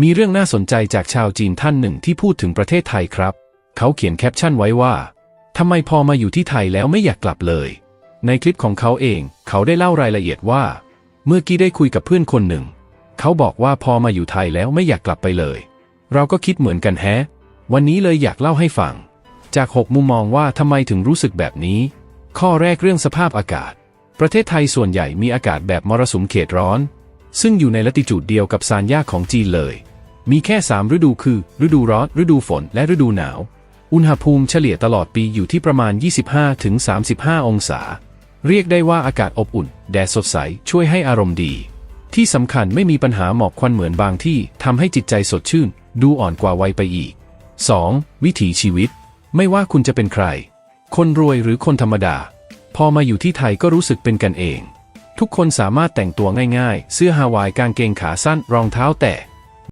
มีเรื่องน่าสนใจจากชาวจีนท่านหนึ่งที่พูดถึงประเทศไทยครับ เขาเขียนแคปชั่นไว้ว่าทำไมพอมาอยู่ที่ไทยแล้วไม่อยากกลับเลย ในคลิปของเขาเอง เขาได้เล่ารายละเอียดว่า เมื่อกี้ได้คุยกับเพื่อนคนหนึ่ง เขาบอกว่าพอมาอยู่ไทยแล้วไม่อยากกลับไปเลย เราก็คิดเหมือนกันแฮะ วันนี้เลยอยากเล่าให้ฟัง จาก 6 มุมมองว่าทำไมถึงรู้สึกแบบนี้ ข้อแรกเรื่องสภาพอากาศ ประเทศไทยส่วนใหญ่มีอากาศแบบมรสุมเขตร้อน ซึ่งอยู่ในละติจูดเดียวกับซานยาของจีนเลย มีแค่ 3 ฤดูคือ ฤดูร้อน ฤดูฝน และฤดูหนาว อุณหภูมิเฉลี่ยตลอดปีอยู่ที่ประมาณ 25-35 องศา เรียกได้ว่าอากาศอบอุ่น แดดสดใส ช่วยให้อารมณ์ดี ที่สำคัญไม่มีปัญหาหมอกควันเหมือนบางที่ทำให้จิตใจสดชื่น ดูอ่อนกว่าวัยไปอีก 2. วิถีชีวิต ไม่ว่าคุณจะเป็นใคร คนรวยหรือคนธรรมดา พอมาอยู่ที่ไทยก็รู้สึกเป็นกันเอง ทุกคนสามารถแต่งตัวง่ายๆ เสื้อฮาวายกางเกงขาสั้นรองเท้าแตะ